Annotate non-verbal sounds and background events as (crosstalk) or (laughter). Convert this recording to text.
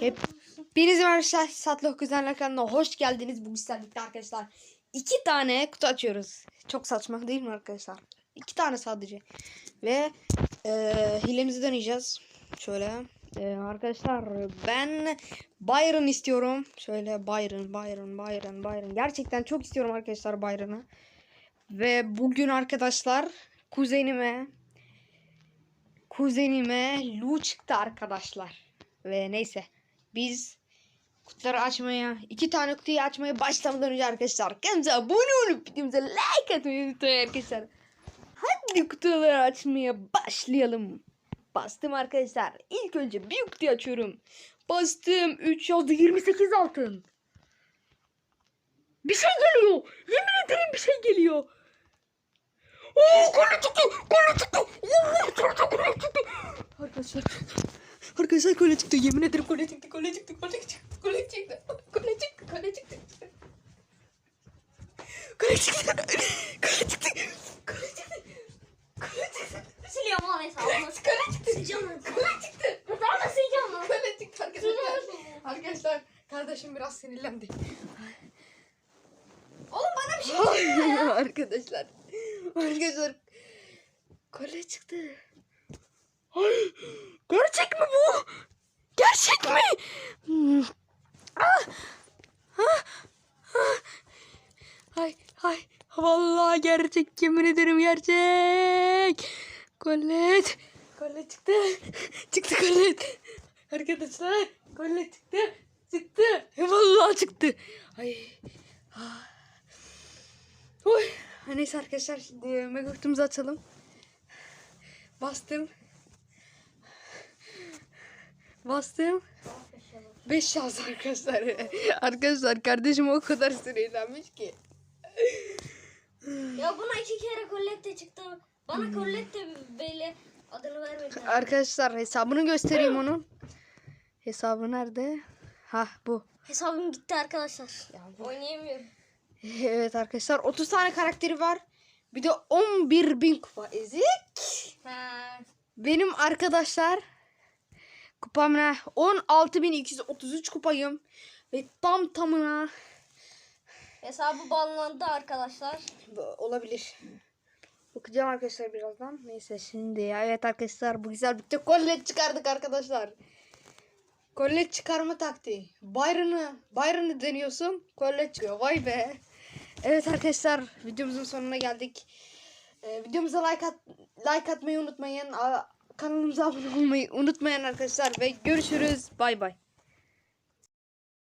Hep Hepinize arkadaşlar Satlı Kuzenler kanalına hoş geldiniz. Bugün sizlerle arkadaşlar iki tane kutu açıyoruz. Çok saçma değil mi arkadaşlar? İki tane sadece. Ve e, hilemizi deneyeceğiz. Şöyle e, arkadaşlar ben Byron istiyorum. Şöyle Byron, Byron, Byron, Byron. Gerçekten çok istiyorum arkadaşlar Byron'ı. Ve bugün arkadaşlar kuzenime kuzenime Lu çıktı arkadaşlar. Ve neyse biz kutuları açmaya iki tane kutuyu açmaya başlamadan önce arkadaşlar kanalımıza abone olup videomuza like atmayı unutmayın arkadaşlar. Hadi kutuları açmaya başlayalım. Bastım arkadaşlar. İlk önce bir kutuyu açıyorum. Bastım 3 yazdı 28 altın. Bir şey geliyor. Yemin ederim bir şey geliyor. Oo kolu çıktı. Kolu çıktı. Oo kolu çıktı. Arkadaşlar. Arkadaşlar kole çıktı. Yemin ederim kole çıktı. Kole çıktı. Kole çıktı. Kole çıktı. Kole çıktı. Kole çıktı. Kole çıktı. Kole çıktı. Kole çıktı. Kole çıktı. Siliyorum lan hesabını. Kole çıktı. Lan. Kole çıktı. Da sileceğim lan. Kole çıktı arkadaşlar. Arkadaşlar kardeşim biraz sinirlendi. Oğlum bana bir şey arkadaşlar. Arkadaşlar. Kole çıktı. Ay, gerçek mi bu? Gerçek mi? Hmm. Ah, ah, ah. Vallahi gerçek yemin ederim gerçek. Kolet. Kolet çıktı. Çıktı kolet. Arkadaşlar kolet çıktı. Çıktı. Vallahi çıktı. Ay. Ah. Oy. Neyse arkadaşlar şimdi mega açalım. Bastım. Bastım. 5 yazdı arkadaşlar. (laughs) arkadaşlar kardeşim o kadar sinirlenmiş ki. Ya buna iki kere kollette çıktı. Bana kollette böyle adını vermediler. Arkadaşlar hesabını göstereyim onun. Hesabı nerede? Ha bu. Hesabım gitti arkadaşlar. Oynayamıyorum. (laughs) Evet arkadaşlar 30 tane karakteri var. Bir de 11 bin kupa ezik. Ha. Benim arkadaşlar ne? 16.233 kupayım. Ve tam tamına Hesabı banlandı arkadaşlar. Bu olabilir. Bakacağım arkadaşlar birazdan. Neyse şimdi ya. Evet arkadaşlar bu güzel bir kollet çıkardık arkadaşlar. Kollet çıkarma taktiği. Byron'ı Byron'ı deniyorsun. Kollet çıkıyor. Vay be. Evet arkadaşlar videomuzun sonuna geldik. Ee, videomuza like at like atmayı unutmayın. Aa, kanalımıza abone olmayı unutmayın arkadaşlar ve görüşürüz. Bay bay.